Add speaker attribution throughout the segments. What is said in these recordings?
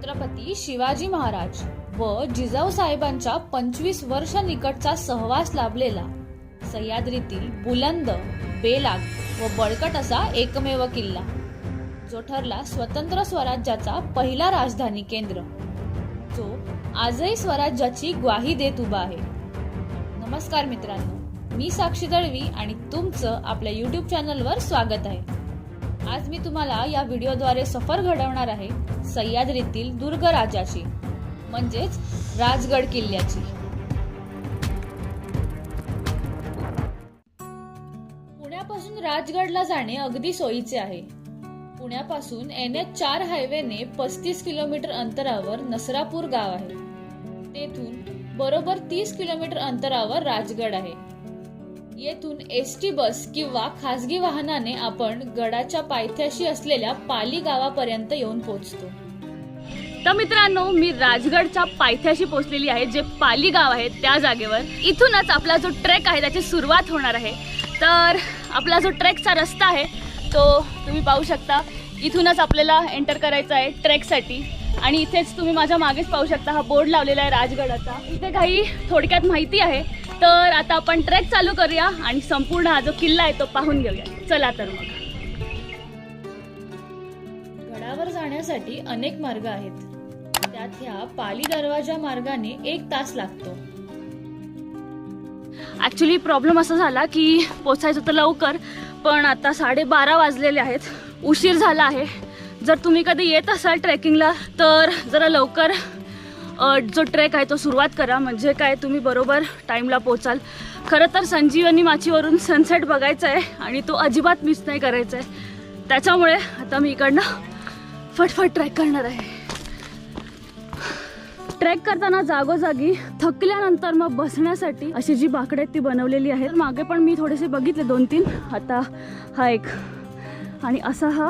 Speaker 1: छत्रपती शिवाजी महाराज व जिजाऊ साहेबांच्या पंचवीस वर्ष निकटचा सहवास लाभलेला. सह्याद्रीतील बुलंद बेलाग व बळकट असा एकमेव किल्ला जो ठरला स्वतंत्र स्वराज्याचा पहिला राजधानी केंद्र. जो आजही स्वराज्याची ग्वाही देत उभा आहे. नमस्कार मित्रांनो मी साक्षी दळवी आणि तुमचं आपल्या युट्यूब चॅनलवर स्वागत आहे. आज मी तुम्हाला या व्हिडिओद्वारे सफर घडवणार आहे सह्याद्रीतील दुर्ग राजाची म्हणजेच राजगड किल्ल्याची. पुण्यापासून राजगडला जाणे अगदी सोयीचे आहे. पुण्यापासून एन एच चार हायवेने पस्तीस किलोमीटर अंतरावर नसरापूर गाव आहे. तेथून बरोबर तीस किलोमीटर अंतरावर राजगड आहे. येथून एस टी बस किंवा खासगी वाहनाने आपण गडाच्या पायथ्याशी असलेल्या पाली गावापर्यंत येऊन पोहोचतो.
Speaker 2: तर मित्रांनो मी राजगडच्या पायथ्याशी पोहोचलेली आहे जे पाली गाव आहे त्या जागेवर. इथूनच आपला जो ट्रेक आहे त्याची सुरुवात होणार आहे. तर आपला जो ट्रेकचा रस्ता आहे तो तुम्ही पाहू शकता. इथूनच आपल्याला एंटर करायचं आहे ट्रेकसाठी. आणि इथेच तुम्ही माझ्या मागेच पाहू शकता हा बोर्ड लावलेला आहे राजगडाचा. इथे काही थोडक्यात माहिती आहे. तर आता आपण ट्रेक चालू करूया आणि संपूर्ण हा जो किल्ला आहे तो पाहून घेऊया. चला तर मग.
Speaker 1: गडावर जाण्यासाठी अनेक मार्ग आहेत. त्यात ह्या पाली दरवाजा मार्गाने एक तास लागतो.
Speaker 2: ॲक्च्युली प्रॉब्लेम असा झाला की पोचायचं होतं लवकर पण आता साडेबारा वाजलेले आहेत. उशीर झाला आहे. जर तुम्ही कधी येत असाल ट्रेकिंगला तर जरा लवकर जो ट्रेक आहे तो सुरुवात करा म्हणजे काय तुम्ही बरोबर टाईमला पोचाल. खरं तर संजीवनी माचीवरून सनसेट बघायचा आहे आणि तो अजिबात मिस नाही करायचा आहे त्याच्यामुळे आता मी इकडनं फटफट ट्रॅक करणार आहे. ट्रेक करताना जागोजागी थकल्यानंतर मग बसण्यासाठी अशी जी बाकडे आहेत ती बनवलेली आहेत मागे पण मी थोडेसे बघितले दोन तीन आता हा एक. आणि असा हा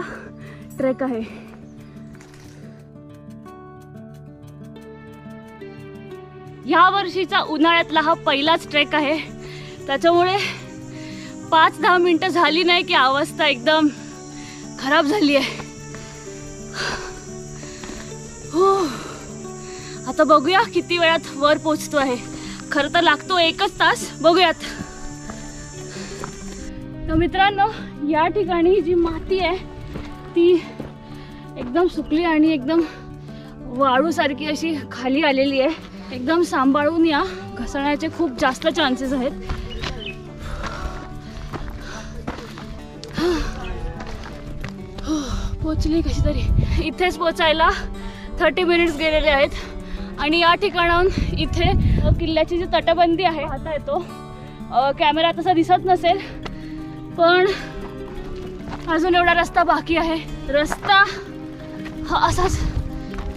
Speaker 2: ट्रेक आहे. ह्या वर्षीचा उन्हाळ्यातला हा पहिलाच ट्रेक आहे. त्याच्यामुळे पाच दहा मिनटं झाली नाही की अवस्था एकदम खराब झाली आहे. हो. आता बघूया किती वेळात वर पोचतो आहे. खरं तर लागतो एकच तास. बघूयात. तर मित्रांनो या ठिकाणी जी माती आहे ती एकदम सुकली आणि एकदम वाळूसारखी अशी खाली आलेली आहे. एकदम सांभाळून या. घसरण्याचे खूप जास्त चान्सेस आहेत. पोचली कशी तरी इथेच पोचायला थर्टी मिनिट्स गेलेले आहेत. आणि या ठिकाणाहून इथे किल्ल्याची जी तटबंदी आहे आता येतो. कॅमेरा तसा दिसत नसेल पण अजून एवढा रस्ता बाकी आहे. रस्ता हा असाच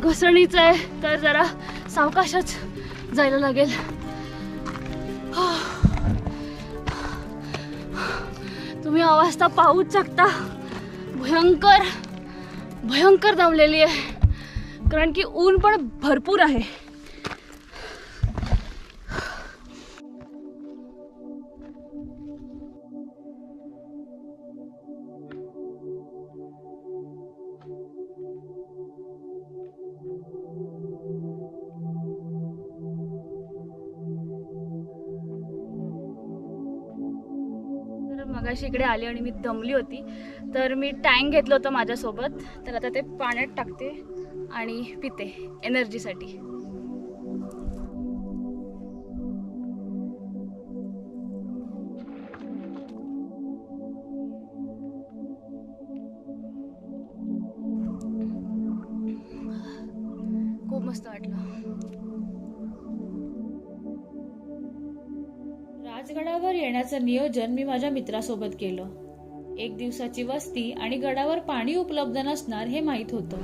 Speaker 2: घसरणीचा आहे. तर जरा सावकाशच जायला लागेल. तुम्ही अवस्था पाहूच शकता भयंकर भयंकर दमलेली आहे. कारण की ऊन पण भरपूर आहे. मगाशी इकडे आली आणि मी दमली होती. तर मी टँक घेतलं होतं माझ्यासोबत. तर आता ते पाण्यात टाकते आणि पिते एनर्जीसाठी.
Speaker 1: नियोजन मी माझ्या मित्रासोबत केलं. एक दिवसाची वस्ती आणि गडावर पाणी उपलब्ध नसणार हे माहीत होतं.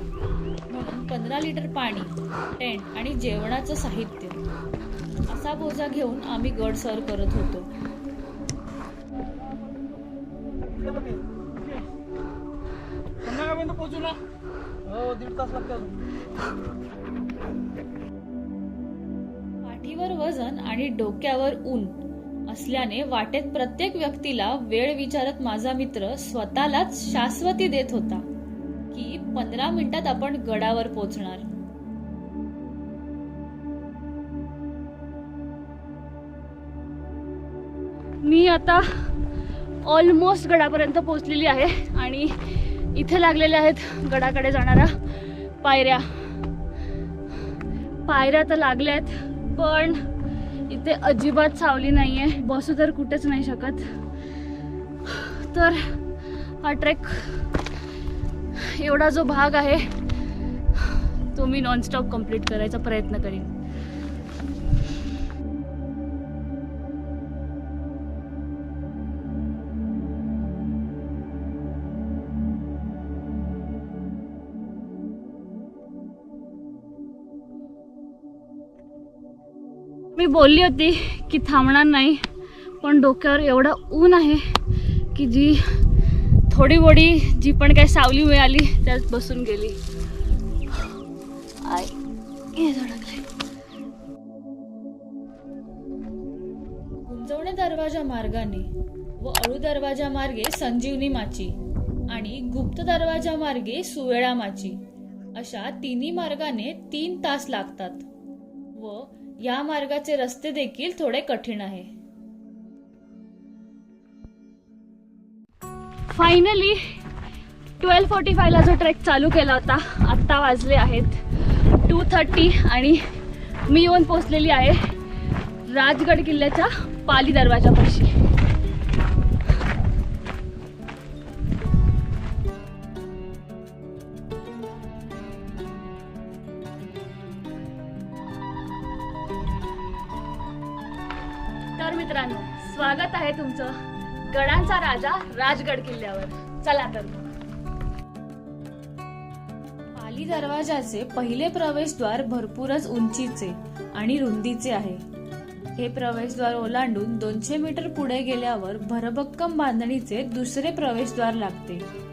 Speaker 1: म्हणून पंधरा लिटर पाणी टेंट आणि जेवणाचं साहित्य असा बोजा घेऊन आम्ही गड सर करत होतो.
Speaker 3: हो
Speaker 1: पाठीवर वजन आणि डोक्यावर ऊन. असल्याने वाटेत प्रत्येक व्यक्तीला वेळ विचारत माझा मित्र स्वतःलाच शाश्वती देत होता की पंधरा मिनिटात आपण गडावर पोचणार.
Speaker 2: मी आता ऑलमोस्ट गडापर्यंत पोचलेली आहे आणि इथे लागलेले आहेत गडाकडे जाणाऱ्या पायऱ्या. पायऱ्या तर लागल्या आहेत पण इथे अजिबात सावली नाही आहे बसू तर कुठेच नाही शकत. तर हा ट्रेक एवढा जो भाग आहे तो मी नॉनस्टॉप कंप्लीट करायचा प्रयत्न करीन. मी बोलली होती की थांबणार नाही पण डोक्यावर एवढं ऊन आहे की जी थोडी बोडी जी पण काही सावली मिळाली त्यात बसून गेली. आय धडकले.
Speaker 1: उंजवणे दरवाजा मार्गाने व अळू दरवाजा मार्गे संजीवनी माची आणि गुप्त दरवाजा मार्गे सुवेळा माची अशा तिन्ही मार्गाने तीन तास लागतात व या मार्गाचे रस्ते देखील थोडे कठीण आहे.
Speaker 2: फायनली ट्वेल्व फोर्टी फायला जो ट्रेक चालू केला होता आत्ता वाजले आहेत टू थर्टी आणि मी येऊन पोचलेली आहे राजगड किल्ल्याच्या पाली दरवाजापाशी. स्वागत आहे तुमचं गडांचा राजा राजगड किल्ल्यावर. चला तर
Speaker 1: पाली दरवाजाचे पहिले प्रवेशद्वार भरपूरच उंचीचे आणि रुंदीचे आहे. हे प्रवेशद्वार ओलांडून दोनशे मीटर पुढे गेल्यावर भरभक्कम बांधणीचे दुसरे प्रवेशद्वार लागते.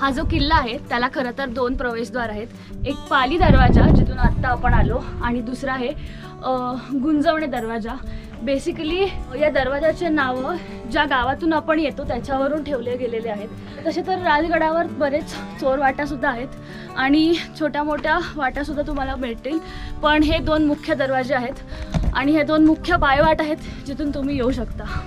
Speaker 2: हा जो किल्ला आहे त्याला खरं तर दोन प्रवेशद्वार आहेत. एक पाली दरवाजा जिथून आत्ता आपण आलो आणि दुसरा आहे गुंजवणे दरवाजा. बेसिकली या दरवाजाचे नावं ज्या गावातून आपण येतो त्याच्यावरून ठेवले गेलेले आहेत. तसे तर राजगडावर बरेच चोर वाटासुद्धा आहेत आणि छोट्या मोठ्या वाटासुद्धा तुम्हाला भेटतील पण हे दोन मुख्य दरवाजे आहेत आणि हे दोन मुख्य पायवाट आहेत जिथून तुम्ही येऊ शकता.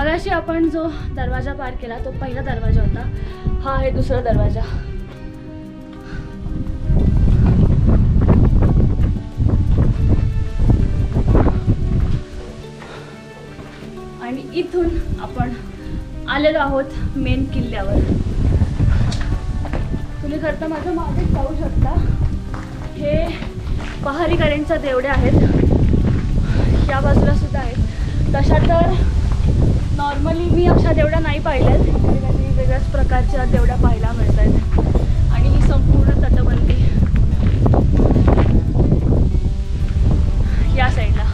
Speaker 2: मगाशी आपण जो दरवाजा पार केला तो पहिला दरवाजा होता. हा आहे दुसरा दरवाजा. आणि इथून आपण आलेलो आहोत मेन किल्ल्यावर. तुम्ही करता माझं मागे जाऊ पाहू शकता. हे पहारीकरांच्या देवड्या आहेत. या बाजूला सुद्धा आहेत. तशा तर नॉर्मली मी अशा देवड्या नाही पाहिल्या. इकडे वेगळ्याच प्रकारच्या देवड्या पाहायला मिळत आहेत आणि ही संपूर्ण तटबंदी या साईडला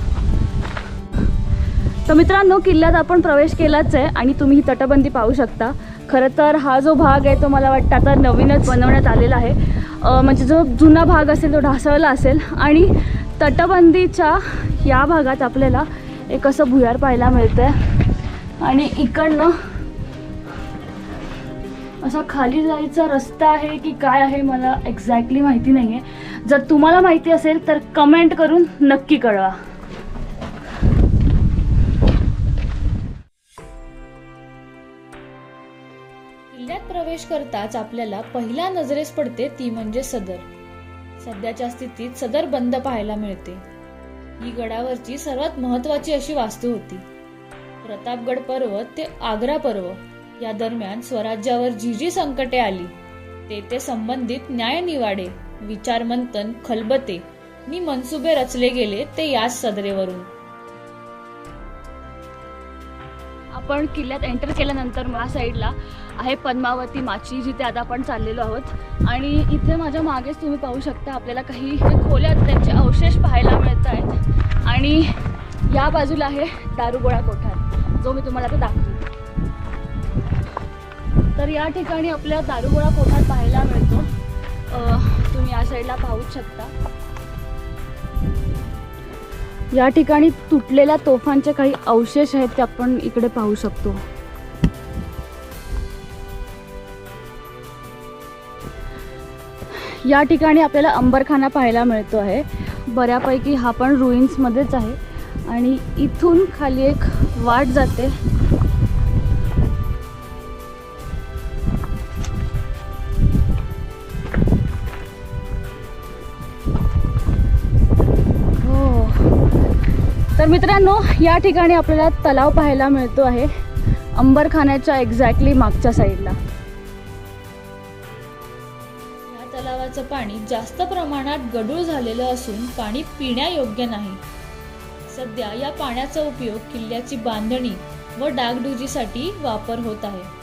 Speaker 2: तर मित्रांनो किल्ल्यात आपण प्रवेश केलाच आहे आणि तुम्ही ही तटबंदी पाहू शकता. खरं तर हा जो भाग आहे तो मला वाटतं आता नवीनच बनवण्यात आलेला आहे. म्हणजे जो जुना भाग असेल तो ढासळला असेल. आणि तटबंदीच्या या भागात आपल्याला एक असं भुयार पाहायला मिळतं आहे आणि इकडनं असा खाली जायचा रस्ता आहे की काय आहे मला एक्झॅक्टली माहिती नाही आहे जर तुम्हाला माहिती असेल तर कमेंट करून नक्की कळवा.
Speaker 1: किल्ल्यात प्रवेश करताच आपल्याला पहिल्या नजरेस पडते ती म्हणजे सदर. सध्याच्या स्थितीत सदर बंद पाहायला मिळते. ही गडावरची सर्वात महत्वाची अशी वास्तू होती. प्रतापगड पर्वत ते आग्रा पर्व या दरम्यान स्वराज्यावर जी जी संकटे आली ते ते संबंधित न्यायनिवाडे विचारमंथन खलबते नि मनसुबे रचले गेले ते याच सदरेवरून.
Speaker 2: आपण किल्ल्यात एंटर केल्यानंतर मला साईडला आहे पद्मावती माची जिथे आता आपण चाललेलो आहोत. आणि इथे माझ्या मागेच तुम्ही पाहू शकता आपल्याला काही खोल्यात त्यांचे अवशेष पाहायला मिळत आहेत आणि या बाजूला आहे दारुगोळा कोठार जो मी तुम्हाला आता दाखवतो. तर या ठिकाणी आपल्या दारुगोळा कोठार पाहायला मिळतो. तुम्ही या साईडला पाहूच शकता. या ठिकाणी तुटलेल्या तोफांचे काही अवशेष आहेत ते आपण इकडे पाहू शकतो. या ठिकाणी आपल्याला अंबरखाना पाहायला मिळतो आहे. बऱ्यापैकी हा पण रुईन्समध्येच आहे. आणि इथून खाली एक वाट जाते. हो. तर मित्रांनो या ठिकाणी आपल्याला तलाव पाहायला मिळतो आहे. अंबरखान्याच्या एक्झॅक्टली मागच्या साईडला
Speaker 1: या तलावाचं पाणी जास्त प्रमाणात गढूळ झालेलं असून पाणी पिण्यायोग्य नाही. सध्या या पाण्याचा उपयोग किल्ल्याची बांधणी व डागडुजीसाठी वापर होत आहे.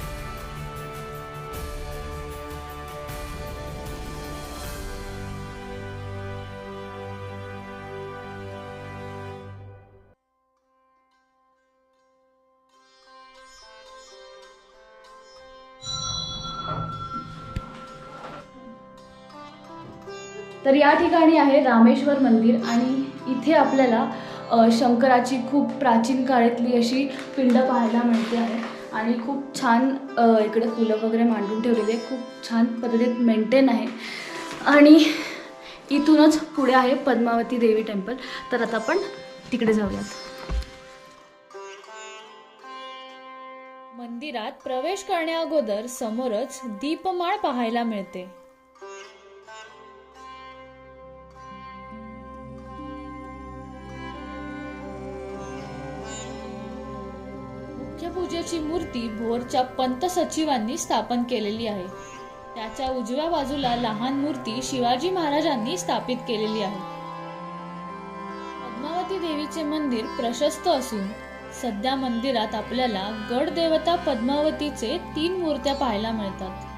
Speaker 2: तर या ठिकाणी आहे रामेश्वर मंदिर आणि इथे आपल्याला शंकराची खूप प्राचीन काळातली अशी पिंड पाहायला मिळते आहे. आणि खूप छान इकडे फुलं वगैरे मांडून ठेवलेली आहे खूप छान पद्धतीत मेंटेन आहे. आणि इथूनच पुढे आहे पद्मावती देवी टेम्पल तर आता आपण तिकडे जाऊयात.
Speaker 1: मंदिरात प्रवेश करण्याअगोदर समोरच दीपमाळ पाहायला मिळते. मूर्ती भोरच्या पंत सचिवांनी स्थापन केलेली आहे. त्याच्या उजव्या बाजूला लहान मूर्ती शिवाजी महाराजांनी स्थापित केलेली आहे. पद्मावती देवीचे मंदिर प्रशस्त असून सध्या मंदिरात आपल्याला गड देवता पद्मावतीचे तीन मूर्त्या पाहायला मिळतात.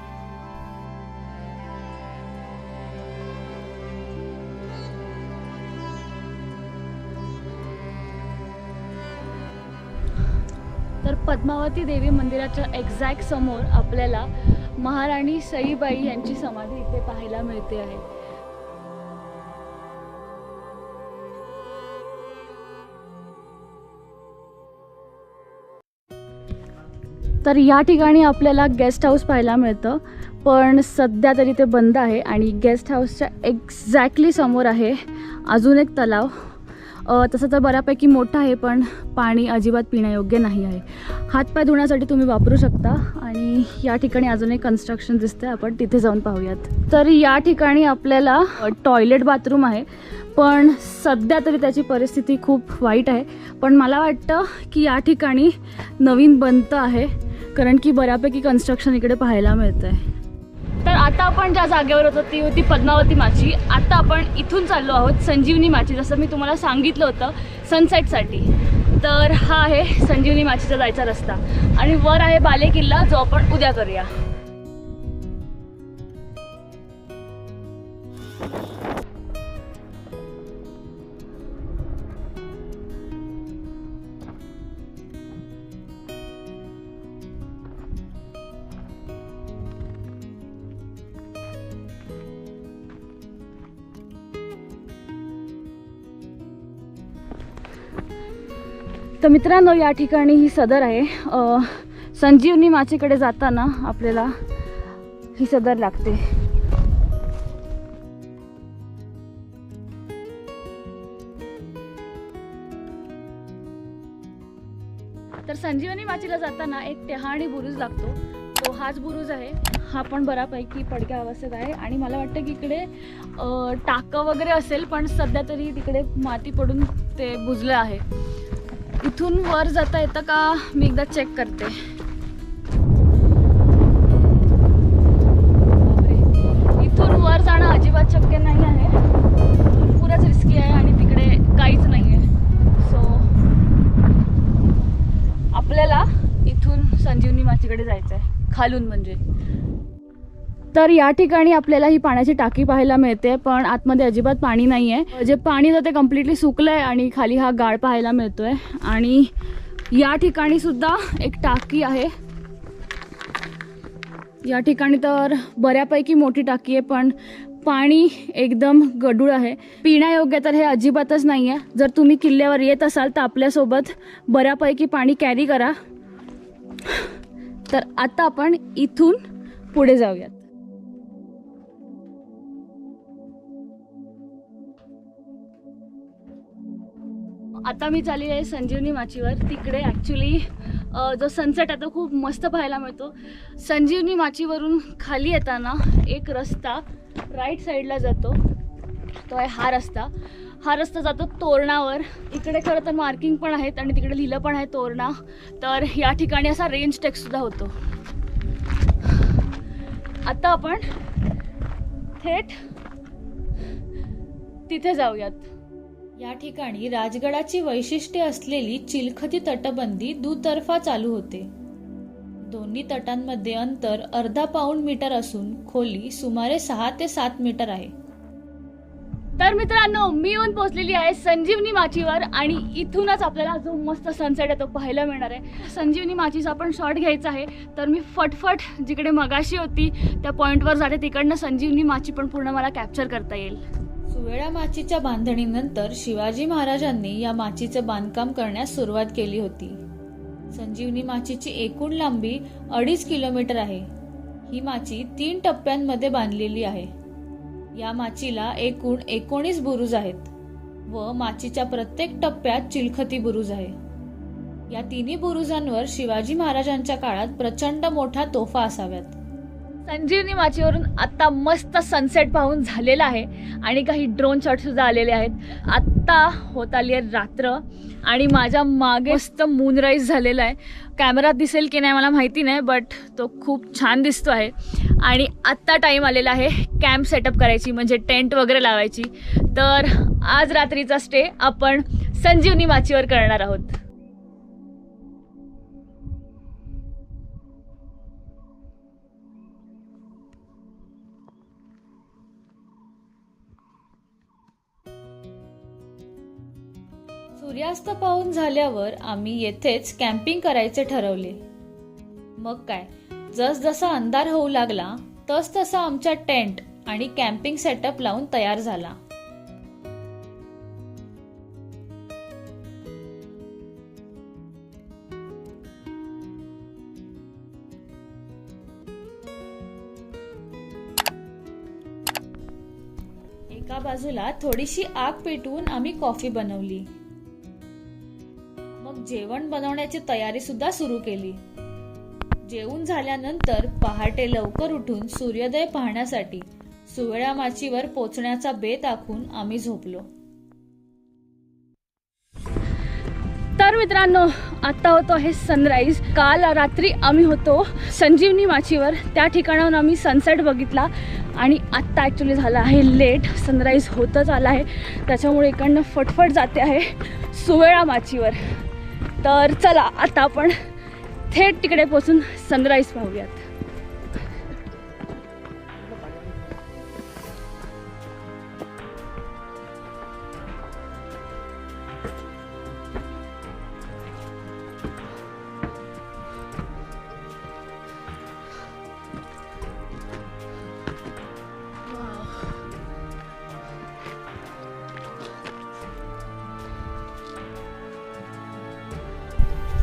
Speaker 2: पद्मावती देवी मंदिराच्या एक्झॅक्ट समोर आपल्याला महाराणी सईबाई यांची समाधी इथे पाहायला मिळते आहे. तर या ठिकाणी आपल्याला गेस्ट हाऊस पाहायला मिळतं. पण सध्या तरी ते बंद आहे आणि गेस्ट हाऊसच्या एक्झॅक्टली समोर आहे अजून एक तलाव. तसं तर बऱ्यापैकी मोठं आहे पण पाणी अजिबात पिण्यायोग्य नाही आहे. हातपाय धुण्यासाठी तुम्ही वापरू शकता आणि या ठिकाणी अजून एक कन्स्ट्रक्शन दिसतं आपण तिथे जाऊन पाहूयात. तर या ठिकाणी आपल्याला टॉयलेट बाथरूम आहे पण सध्या तरी त्याची परिस्थिती खूप वाईट आहे. पण मला वाटतं की या ठिकाणी नवीन बनतं आहे कारण की बऱ्यापैकी कन्स्ट्रक्शन इकडे पाहायला मिळतं आहे तर आता आपण ज्या जागेवर होतो ती होती पद्मावती माची आता आपण इथून चाललो आहोत संजीवनी माची जसं मी तुम्हाला सांगितलं होतं सनसेटसाठी तर हा आहे संजीवनी माचीचा जायचा रस्ता. आणि वर आहे बाले किल्ला जो आपण उद्या करूया. तर मित्रांनो या ठिकाणी ही सदर आहे. संजीवनी माचीकडे जाताना आपल्याला ही सदर लागते. तर संजीवनी माचीला जाताना एक टेहाणी बुरुज लागतो. तो हाच बुरुज आहे. हा पण बऱ्यापैकी पडक्या अवस्थेत आहे आणि मला वाटतं की इकडे टाकं वगैरे असेल पण सध्या तरी तिकडे माती पडून ते बुजलं आहे. इथून वर जाता येतं का? मी एकदा चेक करते. इथून वर जाणं अजिबात शक्य नाही आहे. भरपूरच रिस्की आहे आणि तिकडे काहीच नाही आहे. सो आपल्याला इथून संजीवनी माचीकडे जायचं आहे खालून म्हणजे. तर या ठिकाणी आपल्याला ही पाण्याची टाकी पाहायला मिळते पण आतमध्ये अजिबात पाणी नाही आहे जे पाणी तर ते कम्प्लिटली सुकलं आहे आणि खाली हा गाळ पाहायला मिळतोय. आणि या ठिकाणी सुद्धा एक टाकी आहे. या ठिकाणी तर बऱ्यापैकी मोठी टाकी आहे पण पाणी एकदम गडूळ आहे. पिण्यायोग्य तर हे अजिबातच नाही आहे जर तुम्ही किल्ल्यावर येत असाल तर आपल्यासोबत बऱ्यापैकी पाणी कॅरी करा. तर आता आपण इथून पुढे जाऊयात. आता मी चालली आहे संजीवनी माचीवर. तिकडे ॲक्च्युली जो सनसेट आहे तो खूप मस्त पाहायला मिळतो. संजीवनी माचीवरून खाली येताना एक रस्ता राईट साईडला जातो. तो आहे हा रस्ता. हा रस्ता जातो तोरणावर. इकडे खरं तर मार्किंग पण आहेत आणि तिकडे लिहिलं पण आहे तोरणा. तर या ठिकाणी असा रेंज टेकसुद्धा होतो. आता आपण थेट तिथे जाऊयात.
Speaker 1: या ठिकाणी राजगडाची वैशिष्ट्ये असलेली चिलखती तटबंदी दुतर्फा चालू होते. दोन्ही तटांमध्ये अंतर अर्धा पाऊंड मीटर असून खोली सुमारे सहा ते सात मीटर आहे.
Speaker 2: तर मित्रांनो मी येऊन पोहोचलेली आहे संजीवनी माचीवर आणि इथूनच आपल्याला जो मस्त सनसेट आहे तो पाहायला मिळणार आहे. संजीवनी माचीचा आपण शॉट घ्यायचा आहे. तर मी फटफट जिकडे मगाशी होती त्या पॉईंटवर जाते तिकडनं संजीवनी माची पण पूर्ण मला कॅप्चर करता येईल.
Speaker 1: सुवेळा माचीच्या बांधणीनंतर शिवाजी महाराजांनी या माचीचे बांधकाम करण्यास सुरुवात केली होती. संजीवनी माचीची एकूण लांबी अडीच किलोमीटर आहे. ही माची तीन टप्प्यांमध्ये बांधलेली आहे. या माचीला एकूण एकोणीस बुरुज आहेत व माचीच्या प्रत्येक टप्प्यात चिलखती बुरुज आहे. या तिन्ही बुरुजांवर शिवाजी महाराजांच्या काळात प्रचंड मोठ्या तोफा असाव्यात.
Speaker 2: संजीवनी माचीवरून आत्ता मस्त सनसेट पाहून झालेला आहे. आणि काही ड्रोन शॉटसुद्धा आलेले आहेत. आत्ता होत आली आहे रात्र. आणि माझ्या मागे मस्त मूनराईज झालेला आहे. कॅमेरात दिसेल की नाही मला माहिती नाही बट तो खूप छान दिसतो आहे. आणि आत्ता टाईम आलेला आहे कॅम्प सेटअप करायची म्हणजे टेंट वगैरे लावायची. तर आज रात्रीचा स्टे आपण संजीवनी माचीवर करणार आहोत.
Speaker 1: सूर्यास्त पाहून झाल्यावर आम्ही येथेच कॅम्पिंग करायचे ठरवले. मग काय? जसजसा अंधार होऊ लागला तस तसा आमच्या टेंट आणि कॅम्पिंग सेटअप लावून तयार झाला. एका बाजूला थोडीशी आग पेटवून आम्ही कॉफी बनवली. जेवण बनवण्याची तयारी सुद्धा सुरू केली. जेवून झाल्यानंतर पहाटे लवकर उठून सूर्योदय पाहण्यासाठी सुवेळा माचीवर पोचण्याचा बेत आखून आम्ही झोपलो.
Speaker 2: तर मित्रांनो आता होतो आहे सनराईज काल रात्री आम्ही होतो संजीवनी माचीवर. त्या ठिकाणाहून आम्ही सनसेट बघितला आणि आत्ता ॲक्च्युली झाला आहे लेट सनराईज होतच आला आहे. त्याच्यामुळे इकडनं फटफट जाते आहे सुवेळा माचीवर. तर चला आता आपण थेट तिकडे पोचून सनराईज पाहूयात.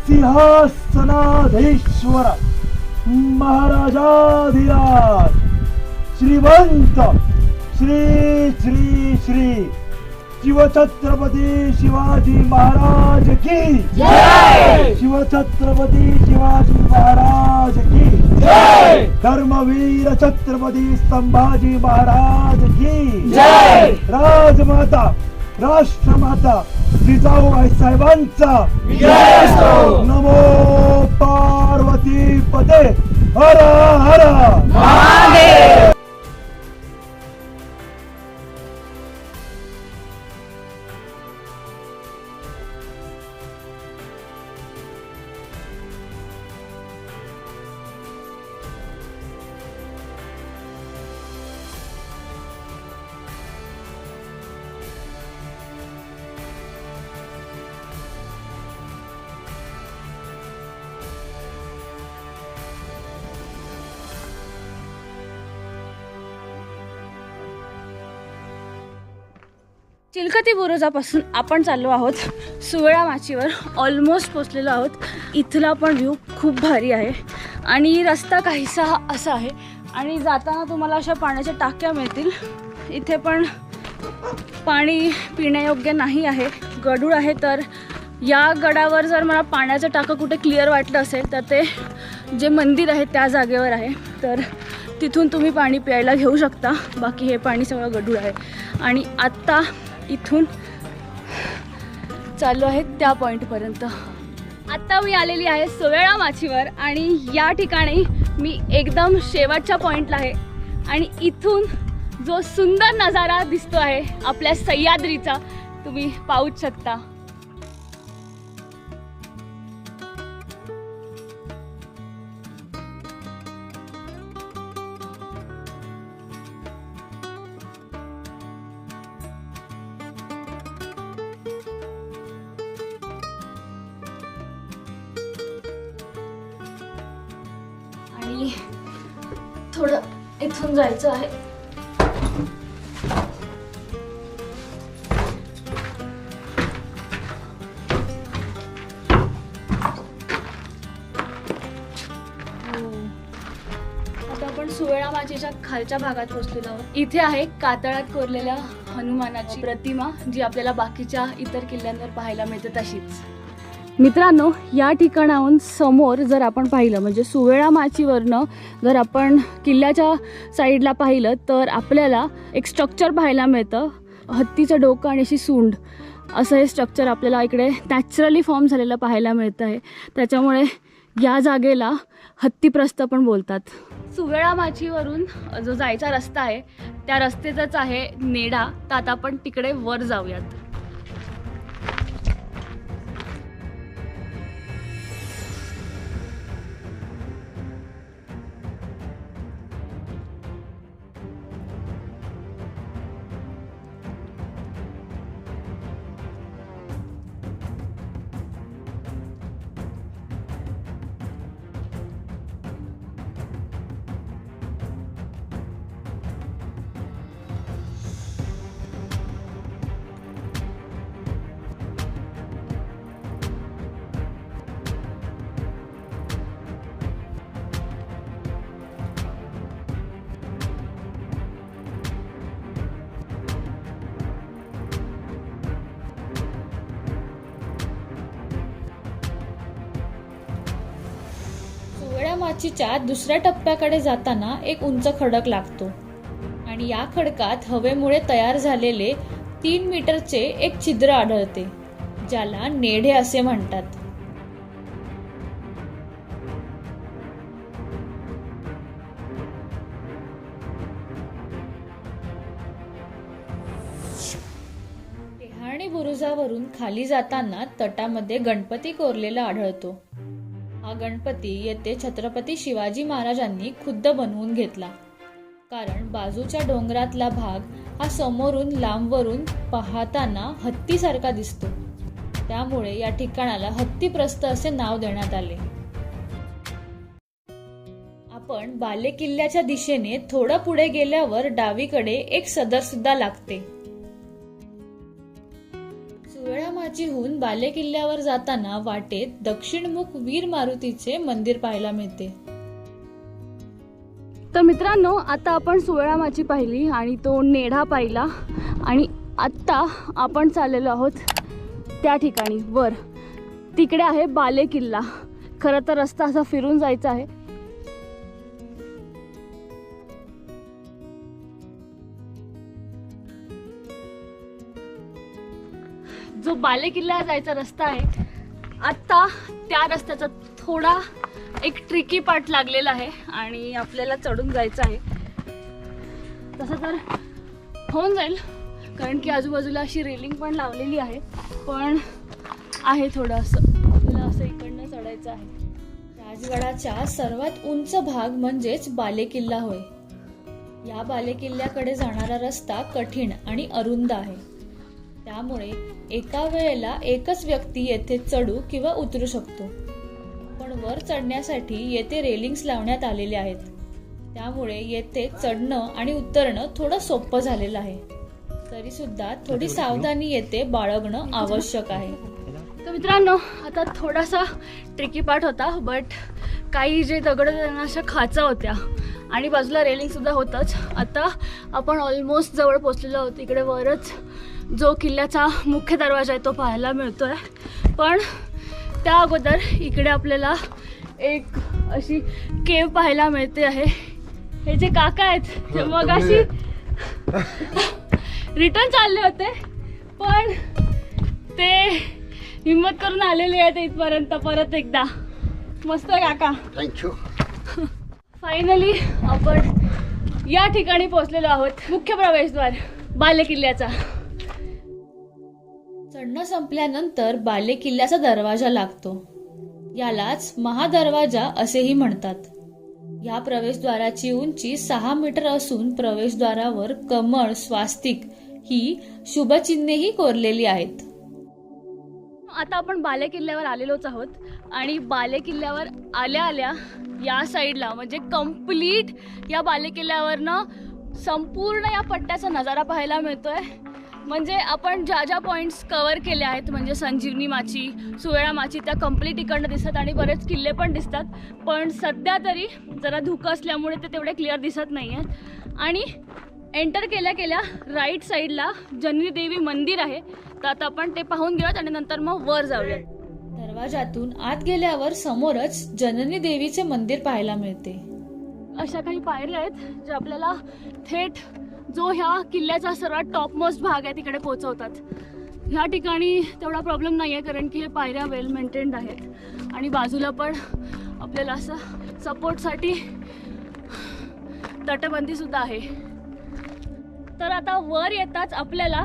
Speaker 3: सिंहासनाधीश्वर महाराजाधिराज श्रीमंत श्री श्री श्री शिवछत्रपती शिवाजी महाराज की शिवछत्रपती शिवाजी महाराज की धर्मवीर छत्रपती संभाजी महाराज की राजमाता राष्ट्रमाता जिजाऊबाई साहेबांचा. नमो पार्वती पते हर हर.
Speaker 2: चिलकती बुरुजापासून आपण चाललो आहोत सुवेळा माचीवर. ऑलमोस्ट पोचलेलो आहोत. इथला पण व्ह्यू खूप भारी आहे. आणि रस्ता काहीसा असा आहे. आणि जाताना तुम्हाला अशा पाण्याच्या टाक्या मिळतील. इथे पण पाणी पिण्यायोग्य नाही आहे. गडूळ आहे तर या गडावर जर मला पाण्याचं टाकं कुठे क्लिअर वाटलं असेल तर ते जे मंदिर आहे त्या जागेवर आहे. तर तिथून तुम्ही पाणी प्यायला घेऊ शकता. बाकी हे पाणी सगळं गढूळ आहे. आणि आत्ता इथून चालू आहे त्या पॉईंटपर्यंत आत्ता मी आलेली आहे सोवेळा माचीवर आणि या ठिकाणी मी एकदम शेवटच्या पॉईंटला आहे. आणि इथून जो सुंदर नजारा दिसतो आहे आपल्या सह्याद्रीचा तुम्ही पाहूच शकता. माचीच्या भागात पोहोचलेलो आहोत. इथे आहे कातळात कोरलेल्या हनुमानाची प्रतिमा जी आपल्याला बाकीच्या इतर किल्ल्यांवर पाहायला मिळते तशीच. मित्रांनो या ठिकाणाहून समोर जर आपण पाहिलं म्हणजे सुवेळा माचीवरनं जर आपण किल्ल्याच्या साईडला पाहिलं तर आपल्याला एक स्ट्रक्चर पाहायला मिळतं. हत्तीचं डोकं आणि अशी सूंड. असं हे स्ट्रक्चर आपल्याला इकडे नॅचरली फॉर्म झालेलं पाहायला मिळतं आहे त्याच्यामुळे या जागेला हत्तीप्रस्थ पण बोलतात. सुवेळा माचीवरून जो जायचा रस्ता आहे त्या रस्त्याचाच आहे नेडा. तर आता आपण तिकडे वर जाऊयात.
Speaker 1: साचीच्या दुसऱ्या टप्प्याकडे जाताना एक उंच खडक लागतो. आणि या खडकात हवेमुळे तयार झालेले तीन मीटरचे एक छिद्र आढळते ज्याला नेढे असे म्हणतात. टेहाणी बुरुजावरून खाली जाताना तटामध्ये गणपती कोरलेला आढळतो. हा गणपती येथे छत्रपती शिवाजी महाराजांनी खुद्द बनवून घेतला. कारण बाजूच्या डोंगरातला भाग हा समोरून लांबवरून पाहताना हत्तीसारखा दिसतो. त्यामुळे या ठिकाणाला हत्तीप्रस्त असे नाव देण्यात आले. आपण बाले किल्ल्याच्या दिशेने थोडं पुढे गेल्यावर डावीकडे एक सदर सुद्धा लागते. सुवेळा बाले किल्ल्यावर जाताना वाटेत दक्षिणमुख वीर मारुतीचे मंदिर पाहायला मिळते.
Speaker 2: तर मित्रांनो आता आपण सोळा माची पाहिली आणि तो नेढा पाहिला आणि आत्ता आपण चाललेलो आहोत त्या ठिकाणी वर. तिकडे आहे बाले किल्ला खरं तर रस्ता असा फिरून जायचा आहे. जो बालेकिल्ला जायचा रस्ता आहे आत्ता त्या रस्त्याचा थोडा एक ट्रिकी पार्ट लागलेला आहे आणि आपल्याला चढून जायचं आहे. तसं तर होऊन जाईल कारण की आजूबाजूला अशी रेलिंग पण लावलेली आहे पण आहे थोडं असं. आपल्याला असं इकडनं चढायचं आहे.
Speaker 1: राजगडाच्या सर्वात उंच भाग म्हणजेच बालेकिल्ला होय. या बालेकिल्ल्याकडे जाणारा रस्ता कठीण आणि अरुंद आहे. त्यामुळे एका वेळेला एकच व्यक्ती येथे चढू किंवा उतरू शकतो. पण वर चढण्यासाठी येथे रेलिंग्स लावण्यात आलेले आहेत. त्यामुळे येथे चढणं आणि उतरणं थोडं सोपं झालेलं आहे. तरी सुद्धा थोडी सावधानी येते बाळगणं आवश्यक आहे.
Speaker 2: तर मित्रांनो आता थोडासा ट्रिकी पार्ट होता बट काही जे दगड त्यांना अशा खाचा होत्या आणि बाजूला रेलिंग सुद्धा होतच. आता आपण ऑलमोस्ट जवळ पोचलेलो आहोत. इकडे वरच जो किल्ल्याचा मुख्य दरवाजा आहे तो पाहायला मिळतोय. पण त्या अगोदर इकडे आपल्याला एक अशी केव पाहायला मिळते आहे. हे जे काका आहेत ते मग अशी रिटर्न चालले होते. पण ते हिंमत करून आलेले आहेत इथपर्यंत परत एकदा. मस्त काका.
Speaker 4: थँक्यू
Speaker 2: फायनली आपण या ठिकाणी पोहोचलेलो आहोत. मुख्य प्रवेशद्वार बाले किल्ल्याचा
Speaker 1: चढणं संपल्यानंतर बाले किल्ल्याचा दरवाजा लागतो. यालाच महादरवाजा असेही म्हणतात. या प्रवेशद्वाराची उंची सहा मीटर असून प्रवेशद्वारावर कमळ स्वास्तिक ही शुभचिन्हेही कोरलेली आहेत.
Speaker 2: आता आपण बाले किल्ल्यावर आलेलोच आहोत आणि बाले किल्ल्यावर आल्या आल्या या साईडला म्हणजे कंप्लीट या बाले किल्ल्यावरनं संपूर्ण या पट्ट्याचा नजारा पाहायला मिळतोय. म्हणजे आपण ज्या ज्या पॉईंट्स कव्हर केले आहेत म्हणजे संजीवनी माची सुवेळा माची त्या कंप्लीट इकडनं दिसतात आणि बरेच किल्ले पण दिसतात. पण सध्या तरी जरा धुकं असल्यामुळे ते तेवढे क्लिअर दिसत नाही आहेत आणि एंटर केल्या केल्या राईट साईडला जननी देवी मंदिर आहे. तर आता आपण ते पाहून घेऊयात आणि नंतर मग वर जाऊयात.
Speaker 1: दरवाजातून आत गेल्यावर समोरच जननी देवीचे मंदिर पाहायला मिळते.
Speaker 2: अशा काही पायऱ्या आहेत ज्या आपल्याला थेट जो ह्या किल्ल्याचा सर्वात टॉपमोस्ट भाग आहे तिकडे पोहोचवतात. ह्या ठिकाणी तेवढा प्रॉब्लेम नाही आहे कारण की हे पायऱ्या वेल मेंटेन्ड आहेत. आणि बाजूला पण आपल्याला असं सपोर्टसाठी तटबंदीसुद्धा आहे. तर आता वर येताच आपल्याला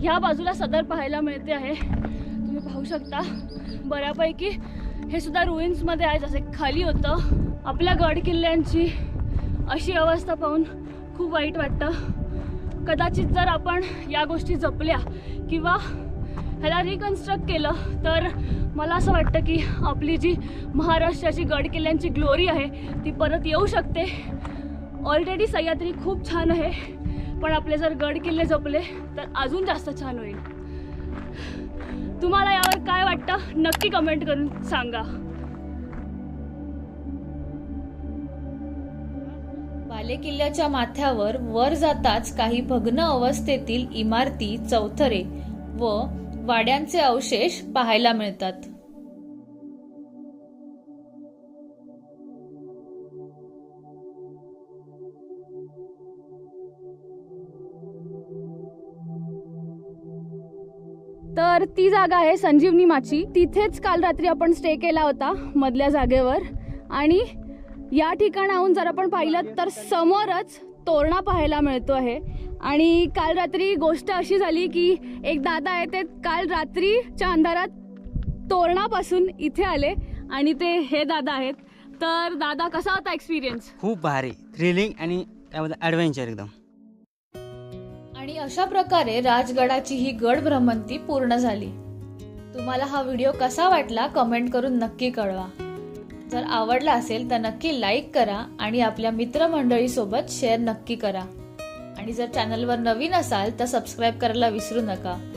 Speaker 2: ह्या बाजूला सदर पाहायला मिळते आहे. तुम्ही पाहू शकता बऱ्यापैकी हे सुद्धा रुईन्समध्ये आहे. जसे खाली होतं आपल्या गड किल्ल्यांची अशी अवस्था पाहून खूप वाईट वाटतं. कदाचित जर आपण या गोष्टी जपल्या किंवा ह्याला रिकन्स्ट्रक्ट केलं तर मला असं वाटतं की आपली जी महाराष्ट्राची गड किल्ल्यांची ग्लोरी आहे ती परत येऊ शकते. ऑलरेडी सह्याद्री खूप छान आहे पण आपले जर गड किल्ले जपले तर अजून जास्त छान होईल. तुम्हाला यावर काय वाटतं नक्की कमेंट करून सांगा.
Speaker 1: बाले किल्ल्याच्या माथ्यावर वर जाताच काही भग्न अवस्थेतील इमारती चौथरे व वाड्यांचे अवशेष पाहायला मिळतात.
Speaker 2: तर ती जागा आहे संजीवनी माची. तिथेच काल रात्री आपण स्टे केला होता मधल्या जागेवर. आणि या ठिकाणाहून जर आपण पाहिलं तर समोरच तोरणा पाहायला मिळतो आहे. आणि काल रात्री गोष्ट अशी झाली की एक दादा आहे ते काल रात्रीच्या अंधारात तोरणापासून इथे आले आणि ते हे दादा आहेत. तर दादा कसा होता एक्सपिरियन्स
Speaker 5: खूप भारी थ्रिलिंग आणि त्यामध्ये ॲडव्हेंचर एकदम.
Speaker 1: आणि अशा प्रकारे राजगडाची ही गड भ्रमंती पूर्ण झाली. तुम्हाला हा व्हिडिओ कसा वाटला कमेंट करून नक्की कळवा. जर आवडला असेल तर नक्की लाईक करा आणि आपल्या मित्रमंडळीसोबत शेअर नक्की करा. आणि जर चॅनलवर नवीन असाल तर सबस्क्राईब करायला विसरू नका.